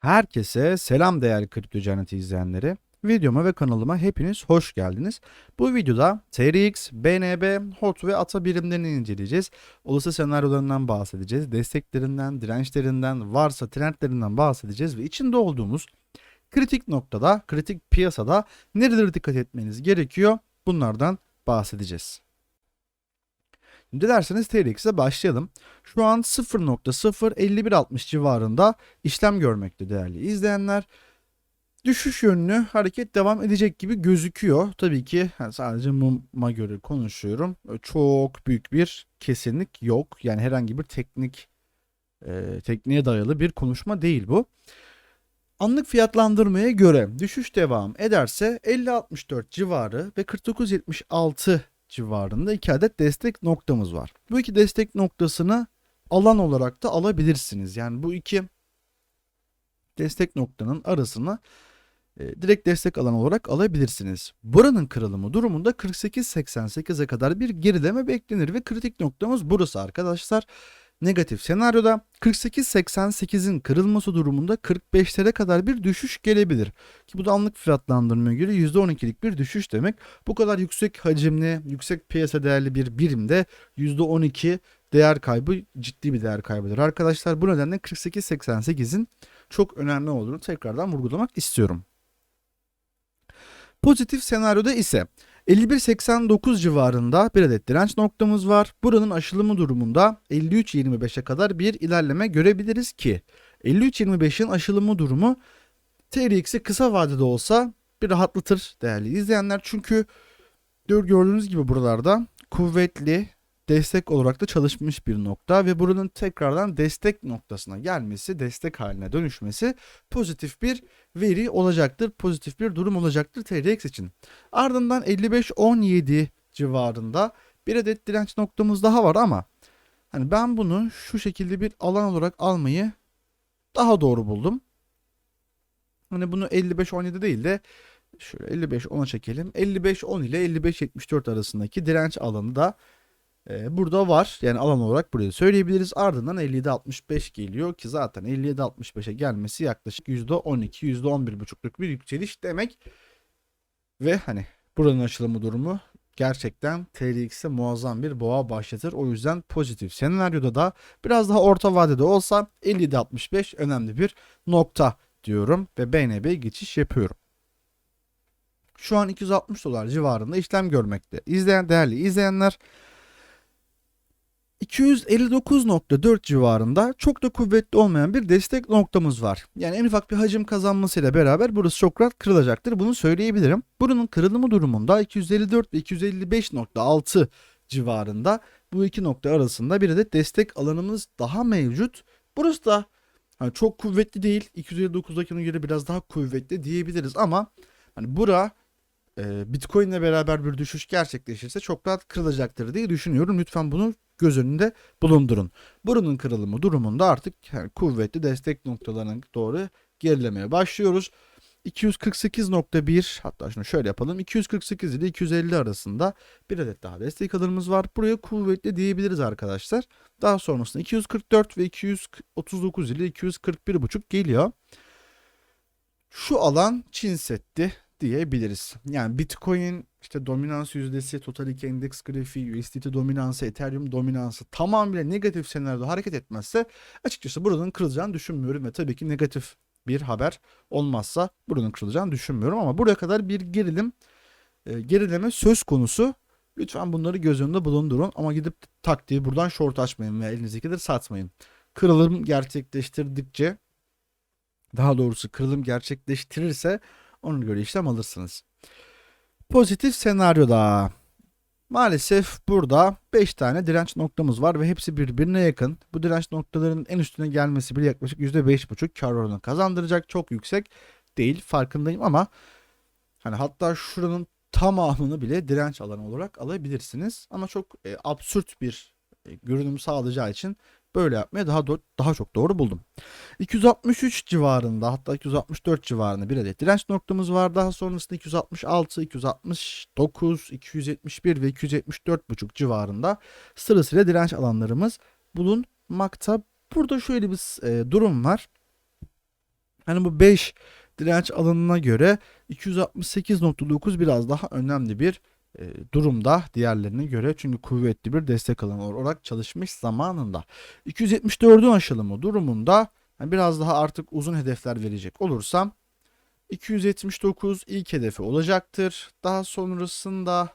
Herkese selam değerli kripto cenneti izleyenleri. Videoma ve kanalıma hepiniz hoş geldiniz. Bu videoda TRX, BNB, HOT ve ATA birimlerini inceleyeceğiz. Olası senaryolarından bahsedeceğiz. Desteklerinden, dirençlerinden, varsa trendlerinden bahsedeceğiz ve içinde olduğumuz kritik noktada, kritik piyasada nerelere dikkat etmeniz gerekiyor bunlardan bahsedeceğiz. Dilerseniz TRX'e başlayalım. Şu an 0.05160 civarında işlem görmekte değerli izleyenler. Düşüş yönlü hareket devam edecek gibi gözüküyor. Tabii ki yani sadece muma göre konuşuyorum. Çok büyük bir kesinlik yok. Yani herhangi bir teknik e, tekniğe dayalı bir konuşma değil bu. Anlık fiyatlandırmaya göre düşüş devam ederse 50.64 civarı ve 49.76 civarında iki adet destek noktamız var. Bu iki destek noktasını alan olarak da alabilirsiniz. Yani bu iki destek noktanın arasını e, direkt destek alan olarak alabilirsiniz. Buranın kırılımı durumunda 48.88'e kadar bir gerileme beklenir ve kritik noktamız burası arkadaşlar. Negatif senaryoda 48.88'in kırılması durumunda 45'lere kadar bir düşüş gelebilir. Ki bu da anlık fiyatlandırmaya göre %12'lik bir düşüş demek. Bu kadar yüksek hacimli, yüksek piyasa değerli bir birimde %12 değer kaybı ciddi bir değer kaybıdır. Arkadaşlar bu nedenle 48.88'in çok önemli olduğunu tekrardan vurgulamak istiyorum. Pozitif senaryoda ise 51.89 civarında bir adet direnç noktamız var. Buranın aşılımı durumunda 53.25'e kadar bir ilerleme görebiliriz ki 53.25'in aşılımı durumu TRX'i kısa vadede olsa bir rahatlatır değerli izleyenler. Çünkü gördüğünüz gibi buralarda kuvvetli destek olarak da çalışmış bir nokta ve buranın tekrardan destek noktasına gelmesi, destek haline dönüşmesi pozitif bir veri olacaktır. Pozitif bir durum olacaktır TRX için. Ardından 55-17 civarında bir adet direnç noktamız daha var ama hani ben bunu şu şekilde bir alan olarak almayı daha doğru buldum. Hani bunu 55-17 değil de şöyle 55-10'a çekelim. 55-10 ile 55-74 arasındaki direnç alanı da ee, burada var. Yani alan olarak burayı söyleyebiliriz. Ardından 57-65 geliyor ki zaten 57-65'e gelmesi yaklaşık %12, %11,5'luk bir yükseliş demek. Ve hani buranın açılımı durumu gerçekten TRX'e muazzam bir boğa başlatır. O yüzden pozitif senaryoda da biraz daha orta vadede olsa 57-65 önemli bir nokta diyorum ve BNB'ye geçiş yapıyorum. Şu an 260 dolar civarında işlem görmekte. İzleyen değerli izleyenler 259.4 civarında çok da kuvvetli olmayan bir destek noktamız var. Yani en ufak bir hacim kazanmasıyla beraber burası çok rahat kırılacaktır. Bunu söyleyebilirim. Buranın kırılımı durumunda 254 ve 255.6 civarında bu iki nokta arasında bir adet destek alanımız daha mevcut. Burası da hani çok kuvvetli değil. 259'dakine göre biraz daha kuvvetli diyebiliriz ama hani bura Bitcoin ile beraber bir düşüş gerçekleşirse çok rahat kırılacaktır diye düşünüyorum. Lütfen bunu göz önünde bulundurun. Burunun kırılımı durumunda artık yani kuvvetli destek noktalarına doğru gerilemeye başlıyoruz. 248.1 hatta şunu şöyle yapalım. 248 ile 250 arasında bir adet daha destek alırımız var. Buraya kuvvetli diyebiliriz arkadaşlar. Daha sonrasında 244 ve 239 ile 241.5 geliyor. Şu alan Çin setti diyebiliriz. Yani Bitcoin işte dominans yüzdesi, Total 2 Index grafiği, USDT dominansı, Ethereum dominansı tamamıyla negatif senaryoda hareket etmezse açıkçası buranın kırılacağını düşünmüyorum ve tabii ki negatif bir haber olmazsa buranın kırılacağını düşünmüyorum ama buraya kadar bir gerilim e, gerileme söz konusu. Lütfen bunları göz önünde bulundurun ama gidip taktiği buradan short açmayın ve elinizdekileri satmayın. Kırılım gerçekleştirdikçe daha doğrusu kırılım gerçekleştirirse ona göre işlem alırsınız. Pozitif senaryoda maalesef burada 5 tane direnç noktamız var ve hepsi birbirine yakın. Bu direnç noktalarının en üstüne gelmesi bile yaklaşık %5,5 kar oranı kazandıracak. Çok yüksek değil farkındayım ama hani hatta şuranın tamamını bile direnç alanı olarak alabilirsiniz. Ama çok e, absürt bir e, görünüm sağlayacağı için böyle yapmaya daha do- daha çok doğru buldum. 263 civarında hatta 264 civarında bir adet direnç noktamız var. Daha sonrasında 266, 269, 271 ve 274,5 civarında sırasıyla direnç alanlarımız bulunmakta. Burada şöyle bir e, durum var. Hani bu 5 direnç alanına göre 268.9 biraz daha önemli bir durumda diğerlerine göre. Çünkü kuvvetli bir destek alanı olarak çalışmış zamanında. 274'ün aşılımı durumunda yani biraz daha artık uzun hedefler verecek olursam 279 ilk hedefi olacaktır. Daha sonrasında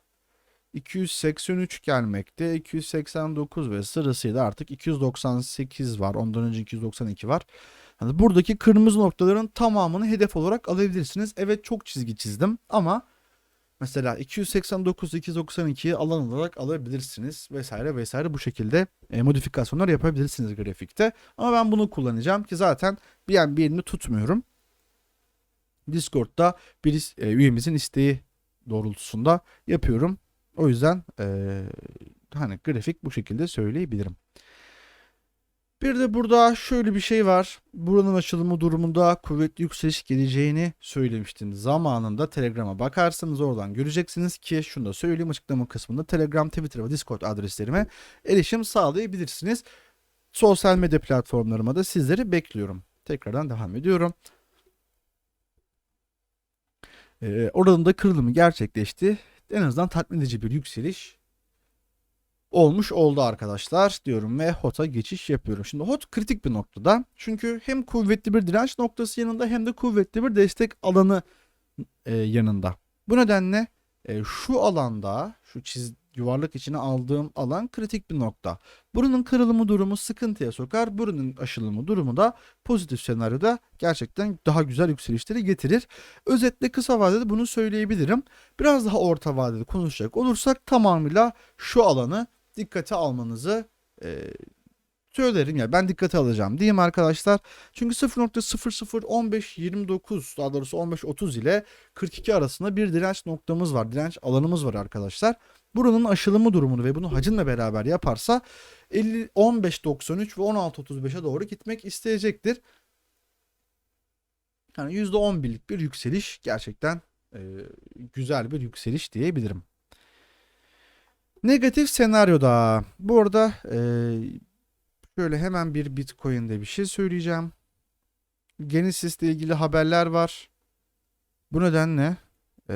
283 gelmekte. 289 ve sırasıyla artık 298 var. Ondan önce 292 var. Hani buradaki kırmızı noktaların tamamını hedef olarak alabilirsiniz. Evet çok çizgi çizdim ama mesela 289 292'yi alan olarak alabilirsiniz vesaire vesaire bu şekilde e, modifikasyonlar yapabilirsiniz grafikte. Ama ben bunu kullanacağım ki zaten bir yan bir yerini tutmuyorum. Discord'da bir e, üyemizin isteği doğrultusunda yapıyorum. O yüzden e, hani grafik bu şekilde söyleyebilirim. Bir de burada şöyle bir şey var. Buranın açılımı durumunda kuvvetli yükseliş geleceğini söylemiştim. Zamanında Telegram'a bakarsanız oradan göreceksiniz ki şunu da söyleyeyim açıklama kısmında Telegram, Twitter ve Discord adreslerime erişim sağlayabilirsiniz. Sosyal medya platformlarıma da sizleri bekliyorum. Tekrardan devam ediyorum. Ee, oranın da kırılımı gerçekleşti. En azından tatmin edici bir yükseliş olmuş oldu arkadaşlar diyorum ve HOT'a geçiş yapıyorum. Şimdi HOT kritik bir noktada. Çünkü hem kuvvetli bir direnç noktası yanında hem de kuvvetli bir destek alanı e, yanında. Bu nedenle e, şu alanda şu çiz yuvarlak içine aldığım alan kritik bir nokta. Burunun kırılımı durumu sıkıntıya sokar. Burunun aşılımı durumu da pozitif senaryoda gerçekten daha güzel yükselişleri getirir. Özetle kısa vadede bunu söyleyebilirim. Biraz daha orta vadede konuşacak olursak tamamıyla şu alanı dikkate almanızı e, söylerim ya ben dikkate alacağım diyeyim arkadaşlar. Çünkü 0.001529 daha doğrusu 15.30 ile 42 arasında bir direnç noktamız var. Direnç alanımız var arkadaşlar. Buranın aşılımı durumunu ve bunu hacimle beraber yaparsa 50 15.93 ve 16.35'e doğru gitmek isteyecektir. Yani %11'lik bir yükseliş gerçekten e, güzel bir yükseliş diyebilirim. Negatif senaryoda. Bu arada e, şöyle hemen bir Bitcoin'de bir şey söyleyeceğim. Genesis ile ilgili haberler var. Bu nedenle e,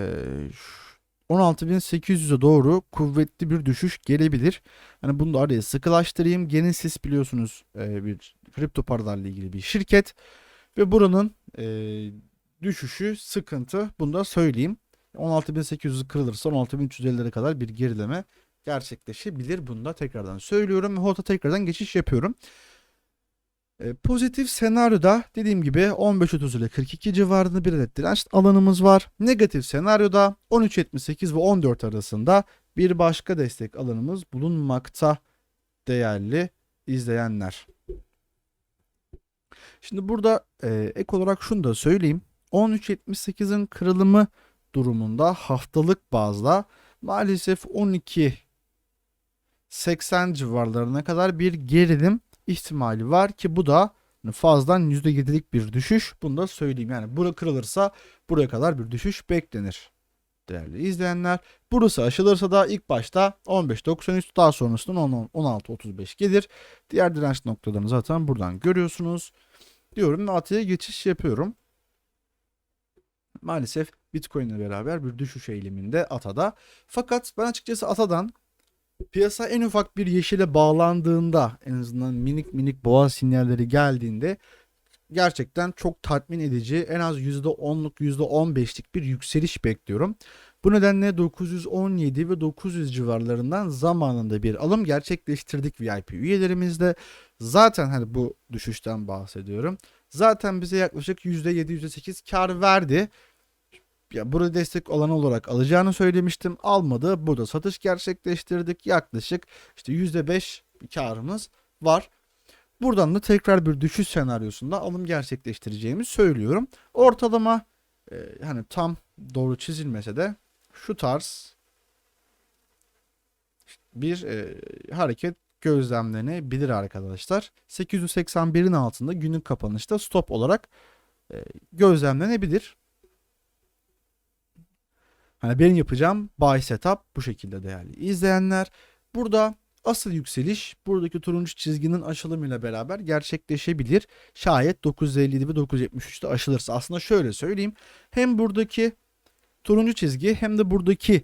16.800'e doğru kuvvetli bir düşüş gelebilir. Hani bunu da araya sıkılaştırayım. Genesis biliyorsunuz e, bir kripto paralarla ilgili bir şirket. Ve buranın e, düşüşü sıkıntı. Bunu da söyleyeyim. 16.800 kırılırsa 16.350'lere kadar bir gerileme gerçekleşebilir. Bunu da tekrardan söylüyorum ve HOT'a tekrardan geçiş yapıyorum. E, pozitif senaryoda dediğim gibi 15.30 ile 42 civarında bir adet direnç alanımız var. Negatif senaryoda 13.78 ve 14 arasında bir başka destek alanımız bulunmakta değerli izleyenler. Şimdi burada e, ek olarak şunu da söyleyeyim. 13.78'in kırılımı durumunda haftalık bazda maalesef 12 80 civarlarına kadar bir gerilim ihtimali var ki bu da fazladan %7'lik bir düşüş. Bunu da söyleyeyim. Yani bura kırılırsa buraya kadar bir düşüş beklenir. Değerli izleyenler. Burası aşılırsa da ilk başta 15.93 daha sonrasında 16.35 gelir. Diğer direnç noktalarını zaten buradan görüyorsunuz. Diyorum ve geçiş yapıyorum. Maalesef Bitcoin ile beraber bir düşüş eğiliminde ATA'da. Fakat ben açıkçası ATA'dan piyasa en ufak bir yeşile bağlandığında en azından minik minik boğa sinyalleri geldiğinde gerçekten çok tatmin edici en az %10'luk %15'lik bir yükseliş bekliyorum. Bu nedenle 917 ve 900 civarlarından zamanında bir alım gerçekleştirdik VIP üyelerimizde. Zaten hani bu düşüşten bahsediyorum. Zaten bize yaklaşık %7 %8 kar verdi ya burada destek alanı olarak alacağını söylemiştim. Almadı. Burada satış gerçekleştirdik. Yaklaşık işte %5 bir karımız var. Buradan da tekrar bir düşüş senaryosunda alım gerçekleştireceğimi söylüyorum. Ortalama e, hani tam doğru çizilmese de şu tarz bir e, hareket gözlemlenebilir arkadaşlar. 881'in altında günlük kapanışta stop olarak e, gözlemlenebilir. Hani benim yapacağım buy setup bu şekilde değerli izleyenler. Burada asıl yükseliş buradaki turuncu çizginin aşılımıyla beraber gerçekleşebilir. Şayet 957 ve 973'te aşılırsa. Aslında şöyle söyleyeyim. Hem buradaki turuncu çizgi hem de buradaki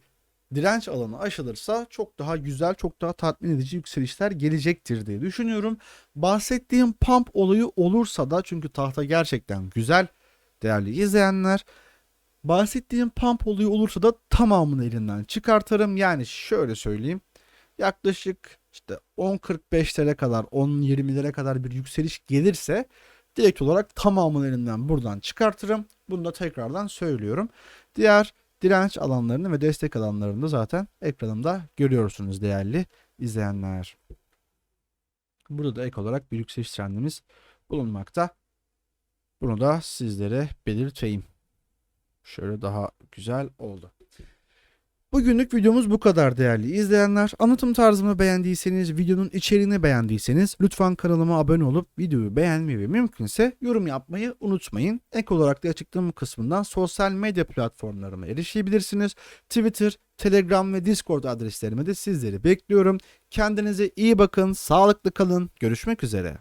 direnç alanı aşılırsa çok daha güzel, çok daha tatmin edici yükselişler gelecektir diye düşünüyorum. Bahsettiğim pump olayı olursa da çünkü tahta gerçekten güzel değerli izleyenler. Bahsettiğim pump olayı olursa da tamamını elinden çıkartırım. Yani şöyle söyleyeyim. Yaklaşık işte 10.45'lere kadar 10.20'lere kadar bir yükseliş gelirse direkt olarak tamamını elinden buradan çıkartırım. Bunu da tekrardan söylüyorum. Diğer direnç alanlarını ve destek alanlarını da zaten ekranımda görüyorsunuz değerli izleyenler. Burada da ek olarak bir yükseliş trendimiz bulunmakta. Bunu da sizlere belirteyim. Şöyle daha güzel oldu. Bugünlük videomuz bu kadar değerli izleyenler. Anlatım tarzımı beğendiyseniz, videonun içeriğini beğendiyseniz lütfen kanalıma abone olup videoyu beğenmeyi ve mümkünse yorum yapmayı unutmayın. Ek olarak da açıklama kısmından sosyal medya platformlarıma erişebilirsiniz. Twitter, Telegram ve Discord adreslerime de sizleri bekliyorum. Kendinize iyi bakın, sağlıklı kalın. Görüşmek üzere.